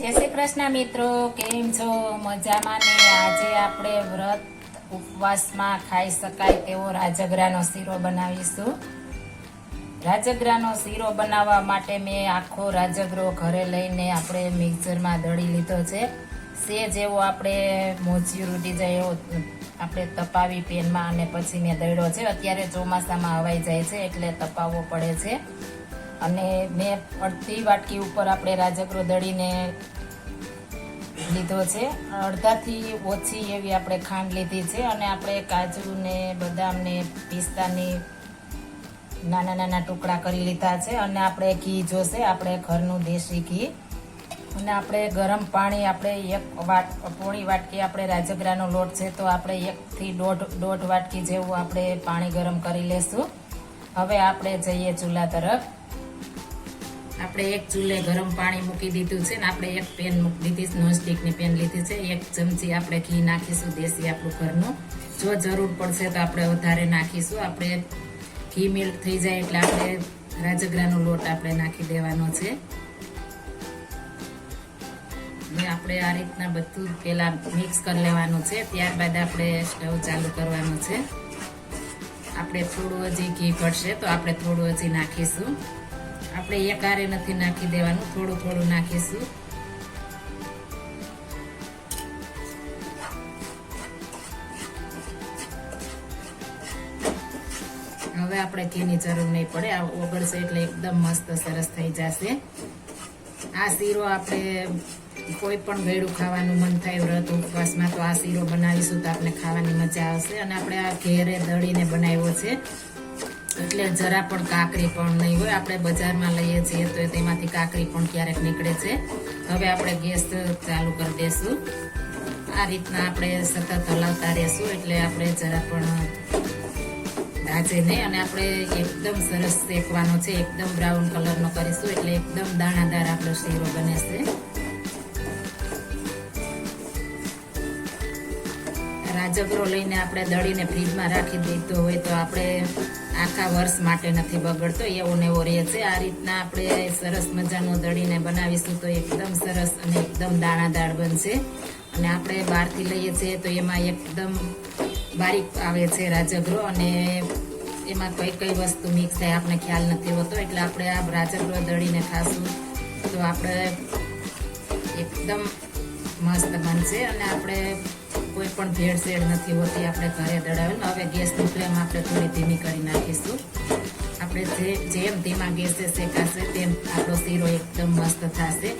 જય શ્રી કૃષ્ણ મિત્રો, કેમ છો? મજામાં ને? આજે આપણે વ્રત ઉપવાસમાં ખાઈ શકાય તેવો રાજગરાનો શીરો બનાવીશું. રાજગરાનો શીરો બનાવવા માટે મેં આખો રાજગરો ઘરે લઈને આપણે મિક્સરમાં દળી લીધો છે. સે જેવો આપણે મોજિયું રૂટી જાય એવો આપણે તપાવી પેનમાં અને પછી મેં દળ્યો છે. અત્યારે ચોમાસામાં હવાઈ જાય છે એટલે તપાવવો પડે છે. અને મેં અડધી વાટકી ઉપર આપણે રાજગરો દળીને લીધો છે. અડધાથી ઓછી એવી આપણે ખાંડ લીધી છે અને આપણે કાજુ ને બદામ ને પિસ્તાની નાના નાના ટુકડા કરી લીધા છે અને આપણે ઘી જોશે, આપણે ઘરનું દેશી ઘી. અને આપણે ગરમ પાણી, આપણે એક વાટ, પોણી વાટકી આપણે રાજગરાનો લોટ છે તો આપણે એકથી દોઢ દોઢ વાટકી જેવું આપણે પાણી ગરમ કરી લેશું. હવે આપણે જઈએ ચૂલા તરફ. આપણે એક ચૂલે ગરમ પાણી મૂકી દીધું છે ને આપણે એક પેન મૂકી દીધી નોનસ્ટિકની પેન લીધી છે. એક ચમચી આપણે ઘી નાખીશું દેશી આપણું ઘરનું. જો જરૂર પડશે તો આપણે વધારે નાખીશું. આપણે ઘી મિલ્ક થઈ જાય એટલે આપણે રાજગરાનો લોટ આપણે નાખી દેવાનો છે. આપણે આ રીતના બધું પહેલાં મિક્સ કરી લેવાનું છે. ત્યારબાદ આપણે સ્ટવ ચાલુ કરવાનું છે. આપણે થોડું હજી ઘી ઘટશે તો આપણે થોડું હજી નાખીશું. આપણે એકારે નથી નાખી દેવાનું, થોડું થોડું નાખીશું. હવે આપણે ઘીની જરૂર નહીં પડે, આ ઓગળશે એટલે એકદમ મસ્ત સરસ થઈ જશે. આ શીરો આપણે કોઈ પણ ગળ્યું ખાવાનું મન થાય વ્રત ઉપવાસમાં તો આ શીરો બનાવીશું તો આપણે ખાવાની મજા આવશે. અને આપણે આ ઘેરે દળીને બનાવ્યો છે. એટલે જરા પણ કાકરી પણ નહીં હોય. આપણે બજારમાં લઈએ છીએ તો તેમાંથી કાકરી પણ ક્યારેક નીકળે છે. હવે આપણે ગેસ ચાલુ કરી દેશું. આ રીતના આપણે સતત હલાવતા રહેશું એટલે આપણે જરા પણ દાજે નહીં અને આપણે એકદમ સરસ શેકવાનો છે. એકદમ બ્રાઉન કલરનો કરીશું એટલે એકદમ દાણાદાર આપણો શીરો બને છે. રાજગરો લઈને આપણે દળીને ફ્રીજમાં રાખી દીધો હોય તો આપણે આખા વર્ષ માટે નથી બગડતો એવો ને એવો રહે છે. આ રીતના આપણે સરસ મજાનો દળીને બનાવીશું તો એકદમ સરસ અને એકદમ દાણાદાર બનશે. અને આપણે બહારથી લઈએ છીએ તો એમાં એકદમ બારીક આવે છે રાજગરો અને એમાં કઈ કઈ વસ્તુ મિક્સ થાય આપણે ખ્યાલ નથી હોતો. એટલે આપણે આ રાજગરો દળીને ખાશું તો આપણે એકદમ મસ્ત બનશે અને આપણે કોઈ પણ ભેળસેળ નથી હોતી, આપણે ઘરે દળાવેલું હવે ગેસની ફ્લેમ આપણે થોડી ધીમી કરી નાખીશું. આપણે જે જેમ ધીમા ગેસે શેકાશે તેમ આપણો શીરો એકદમ મસ્ત થશે.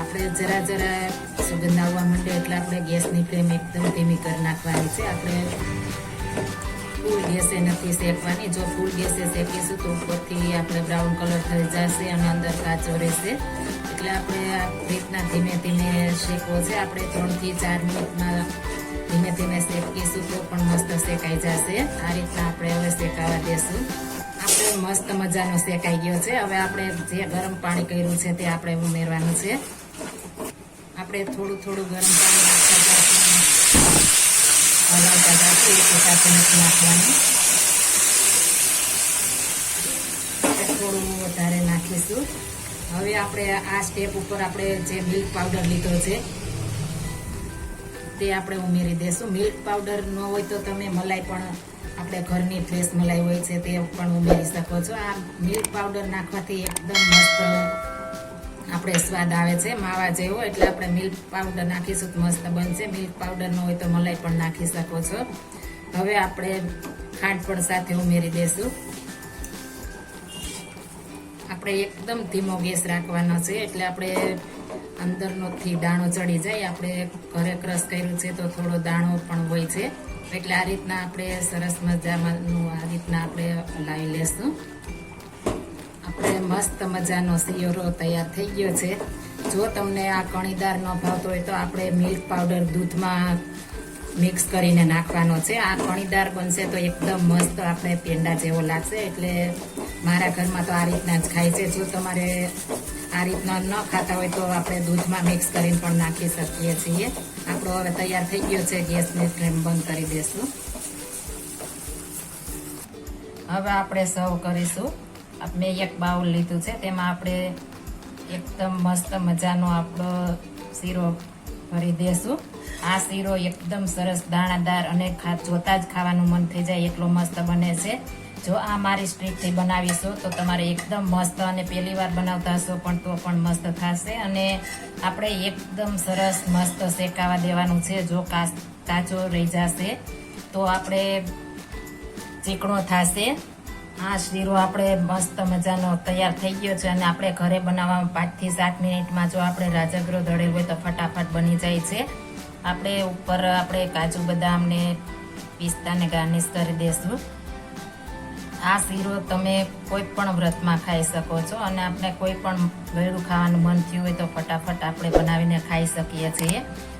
આપણે જરા જરા સુગંધ આવવા માંડે એટલે આપણે ગેસની ફ્લેમ એકદમ ધીમી કરી નાખવાની છે. આપણે ફૂલ ગેસે નથી શેકવાની. જો ફૂલ ગેસે શેકીશું તો ઉપરથી આપણે બ્રાઉન કલર થઈ જશે અને અંદર કાચો રહેશે. એટલે આપણે આ રીતના ધીમે ધીમે શેકવો છે. આપણે ત્રણથી ચાર મિનિટમાં ધીમે ધીમે શેકીશું તો પણ મસ્ત શેકાઈ જશે. આ રીતના આપણે હવે શેકાવા દેશું. આપણે મસ્ત મજાનો શેકાઈ ગયો છે. હવે આપણે જે ગરમ પાણી કર્યું છે તે આપણે ઉમેરવાનું છે. આપણે થોડું થોડું ગરમ પાણી હલાવતા જઈશું એક સાથે નથી નાખવાનું થોડું વધારે નાખીશું હવે આપણે આ સ્ટેપ ઉપર આપણે જે મિલ્ક પાવડર લીધો છે તે આપણે ઉમેરી દેશું મિલ્ક પાવડર ન હોય તો તમે મલાઈ પણ આપણે ઘરની ફ્રેશ મલાઈ હોય છે તે પણ ઉમેરી શકો છો આ મિલ્ક પાવડર નાખવાથી એકદમ મસ્ત આપણે સ્વાદ આવે છે, માવા જેવો, એટલે આપણે મિલ્ક પાવડર નાખીશું તો મસ્ત બનશે. મિલ્ક પાવડર ન હોય તો મલાઈ પણ નાખી શકો છો. હવે આપણે ખાંડ પણ સાથે ઉમેરી દઈશું આપણે એકદમ ધીમો ગેસ રાખવાનો છે, એટલે આપણે અંદરનોથી દાણો ચડી જાય. આપણે ઘરે ક્રશ કર્યું છે તો થોડો દાણો પણ હોય છે. એટલે આ રીતના આપણે સરસ મજાનું આ રીતના આપણે લાવી લેશું. આપણે મસ્ત મજાનો શિયોરો તૈયાર થઈ ગયો છે. જો તમને આ કણીદાર ન ભાવતો હોય તો આપણે મિલ્ક પાવડર દૂધમાં મિક્સ કરીને નાખવાનો છે. આ કણીદાર બનશે તો એકદમ મસ્ત આપણે પેંડા જેવો લાગશે. એટલે મારા ઘરમાં તો આ રીતના જ ખાય છે. જો તમારે આ રીતના ન ખાતા હોય તો આપણે દૂધમાં મિક્સ કરીને પણ નાખી શકીએ છીએ. આપણો હવે તૈયાર થઈ ગયો છે. ગેસની ફ્લેમ બંધ કરી દેશું. હવે આપણે સર્વ કરીશું. મેં એક બાઉલ લીધું છે, તેમાં આપણે એકદમ મસ્ત મજાનો આપણો શીરો ભરી દેશું. આ શીરો એકદમ સરસ દાણાદાર અને ખા, જોતા જ ખાવાનું મન થઈ જાય, એટલો મસ્ત બને છે. જો આ મારી સ્ટ્રીટથી બનાવીશું, તો તમારે એકદમ મસ્ત અને પહેલી વાર બનાવતા હશો, પણ તો પણ મસ્ત થશે. અને આપણે એકદમ સરસ મસ્ત શેકાવા દેવાનું છે, જો કાચ- કાચો રહી જશે, તો આપણે ચીકણો થશે. આ શીરો, આપણે મસ્ત મજાનો તૈયાર થઈ ગયો છે અને આપણે ઘરે બનાવવામાં પાંચથી સાત મિનિટમાં જો આપણે રાજગરો દળેલ હોય તો ફટાફટ બની જાય છે. આપણે ઉપર આપણે કાજુ બદામ ને પિસ્તાને ગાર્નિશ કરી દેશું. આ શીરો તમે કોઈ પણ વ્રતમાં ખાઈ શકો છો અને આપણે કોઈ પણ ગળ્યું ખાવાનું મન થયું હોય તો ફટાફટ આપણે બનાવીને ખાઈ શકીએ છીએ.